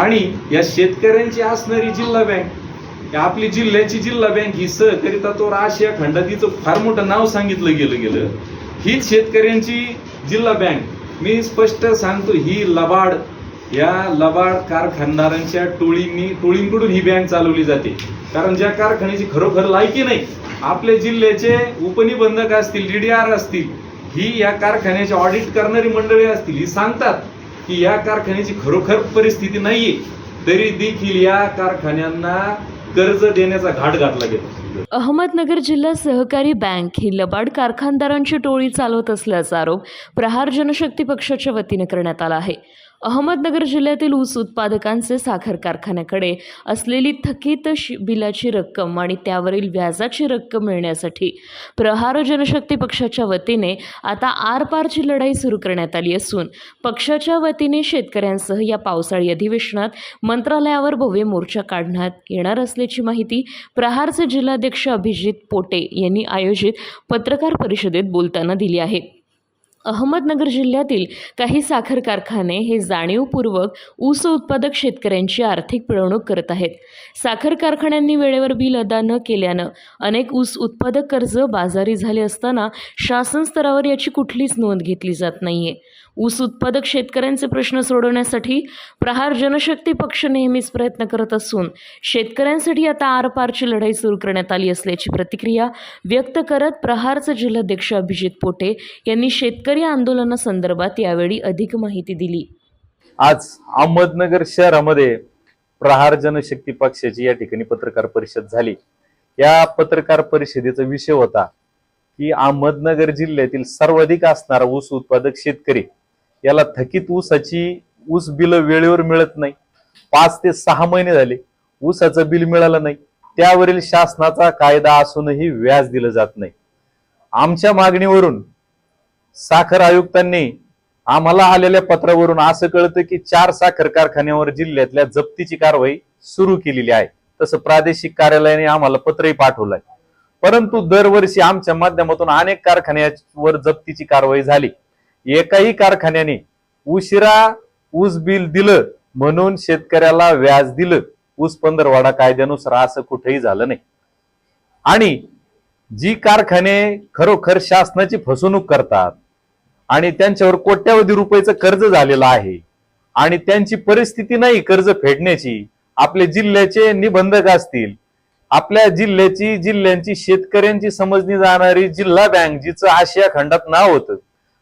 आणि या शेतकऱ्यांची असणारी जिल्हा बँक या आपली जिल्ह्याची जिल्हा बँक ही सहकारिता तो राश आशिया खंडातीचं फार मोठं नाव सांगितलं गेलं गेलं. हीच शेतकऱ्यांची जिल्हा बँक. मी स्पष्ट सांगतो ही लबाड या लबाड कारखानदारांच्या टोळींनी टोळींकडून ही बँक चालवली जाते. कारण ज्या कारखान्याची खरोखर लायकी नाही आपल्या जिल्ह्याचे उपनिबंधक असतील डीडीआर असतील ही या कारखान्याचे ऑडिट करणारी मंडळी असतील ही सांगतात की या कारखान्याची खरोखर परिस्थिती नाहीये तरी देखील या कारखान्यांना कर्ज देण्याचा घाट घातला गेला. अहमदनगर जिल्हा सहकारी बँक ही लबाड कारखानदारांची टोळी चालवत असल्याचा आरोप प्रहार जनशक्ती पक्षाच्या वतीने करण्यात आला आहे. अहमदनगर जिल्ह्यातील ऊस उत्पादकांचे साखर कारखान्याकडे असलेली थकीत बिलाची रक्कम आणि त्यावरील व्याजाची रक्कम मिळण्यासाठी प्रहार जनशक्ती पक्षाच्या वतीने आता आरपारची लढाई सुरू करण्यात आली असून पक्षाच्या वतीने शेतकऱ्यांसह या पावसाळी अधिवेशनात मंत्रालयावर भव्य मोर्चा काढण्यात येणार असल्याची माहिती प्रहारचे जिल्हाध्यक्ष अभिजित पोटे यांनी आयोजित पत्रकार परिषदेत बोलताना दिली आहे. अहमदनगर जिल्ह्यातील काही साखर कारखाने हे जाणीवपूर्वक ऊस उत्पादक शेतकऱ्यांची आर्थिक पिळवणूक करत आहेत. साखर कारखान्यांनी वेळेवर बिल अदा न केल्यानं अनेक ऊस उत्पादक कर्ज बाजारी झाले असताना शासन स्तरावर याची कुठलीच नोंद घेतली जात नाहीये. ऊस उत्पादक शेतकऱ्यांचे प्रश्न सोडवण्यासाठी प्रहार जनशक्ती पक्ष नेहमीच प्रयत्न करत असून शेतकऱ्यांसाठी आता आरपारची लढाई सुरू करण्यात आली असल्याची प्रतिक्रिया व्यक्त करत प्रहारचे जिल्हाध्यक्ष अभिजित पोटे यांनी शेतकरी आंदोलनासंदर्भात यावेळी अधिक माहिती दिली. आज अहमदनगर शहरामध्ये प्रहार जनशक्ती पक्षाची या ठिकाणी पत्रकार परिषद झाली. या पत्रकार परिषदेचा विषय होता की अहमदनगर जिल्ह्यातील सर्वाधिक असणारा ऊस उत्पादक शेतकरी याला थकीत ऊसाची ऊस बिल वेळेवर मिळत नाही. पाच ते सहा महिने झाले ऊसाचं बिल मिळालं नाही. त्यावरील शासनाचा कायदा असूनही व्याज दिलं जात नाही. आमच्या मागणीवरून साखर आयुक्तांनी आम्हाला आलेल्या पत्रावरून असं कळतं की चार साखर कारखान्यावर जिल्ह्यातल्या जप्तीची कारवाई सुरू केलेली आहे. तसं प्रादेशिक कार्यालयाने आम्हाला पत्रही पाठवलंय. परंतु दरवर्षी आमच्या माध्यमातून अनेक कारखान्यावर जप्तीची कारवाई झाली. एकाही कारखान्याने उशिरा ऊस बिल दिलं म्हणून शेतकऱ्याला व्याज दिलं. ऊस पंधरवाडा कायद्यानुसार असं कुठेही झालं नाही. आणि जी कारखाने खरोखर शासनाची फसवणूक करतात आणि त्यांच्यावर कोट्यावधी रुपयाचं कर्ज झालेलं आहे. आणि त्यांची परिस्थिती नाही कर्ज फेडण्याची. आपले जिल्ह्याचे निबंधक असतील. आपल्या जिल्ह्याची जिल्ह्यांची शेतकऱ्यांची समजली जाणारी जिल्हा बँक जिचं आशिया खंडात नाव होतं.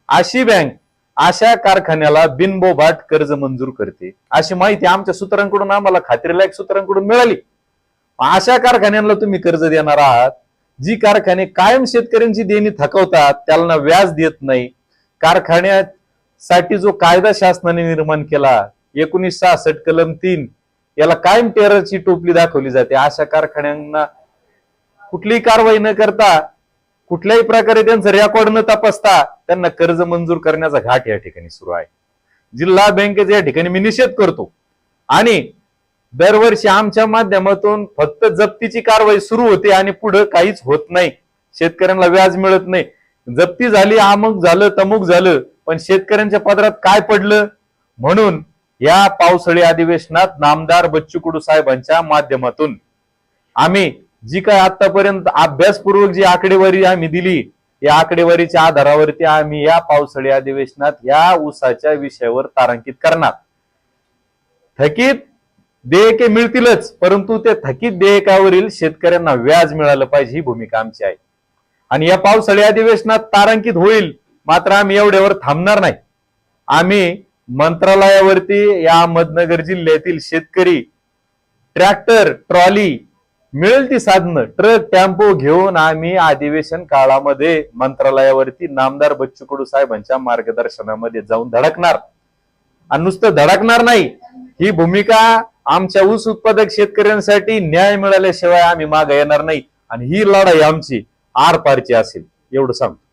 अशी बँक अशा कारखान्याला बिनबोभाट कर्ज मंजूर करते. अशी माहिती आमच्या सूत्रांकडून आम्हाला खात्रीलायक सूत्रांकडून मिळाली. अशा कारखान्यांना तुम्ही कर्ज देणार आहात. जी कारखाने कायम शेतकऱ्यांची देणी थकवतात त्यांना व्याज देत नाही. कारखान्यासाठी जो कायदा शासनाने निर्माण केला एकोणीस सहासष्ट कलम तीन याला कायम टेररची टोपली दाखवली जाते. अशा कारखान्यांना कुठलीही कारवाई न करता कुठल्याही प्रकारे त्यांचं रेकॉर्ड न तपासता त्यांना कर्ज मंजूर करण्याचा घाट या ठिकाणी सुरू आहे. जिल्हा बँकेचा या ठिकाणी मी निषेध करतो. आणि दरवर्षी आमच्या माध्यमातून फक्त जप्तीची कारवाई सुरू होते आणि पुढे काहीच होत नाही. शेतकऱ्यांना व्याज मिळत नाही. जप्ती झाली अमुक झालं तमुक झालं पण शेतकऱ्यांच्या पदरात काय पडलं? म्हणून या पावसाळी अधिवेशनात नामदार बच्चू कुडू साहेबांच्या माध्यमातून आम्ही जी काय आतापर्यंत अभ्यासपूर्वक जी आकडेवारी आम्ही दिली या आकडेवारीच्या आधारावरती आम्ही या पावसाळी अधिवेशनात या ऊसाच्या विषयावर तारांकित करणार. थकीत देयके मिळतीलच परंतु ते थकीत देयकावरील शेतकऱ्यांना व्याज मिळालं पाहिजे ही भूमिका आमची आहे. आणि या पावसाळी अधिवेशनात तारांकित होईल मात्र आम्ही एवढ्यावर थांबणार नाही. आम्ही मंत्रालयावरती या अहमदनगर जिल्ह्यातील शेतकरी ट्रॅक्टर ट्रॉली मिळेल ती साधनं ट्रक टेम्पो घेऊन आम्ही अधिवेशन काळामध्ये मंत्रालयावरती नामदार बच्चू कडू साहेबांच्या मार्गदर्शनामध्ये जाऊन धडकणार. आणि नुसतं धडकणार नाही ही भूमिका आमच्या ऊस उत्पादक शेतकऱ्यांसाठी न्याय मिळाल्याशिवाय आम्ही मागे येणार नाही. आणि ही लढाई आमची आर पारची असेल एवढं सांगतो.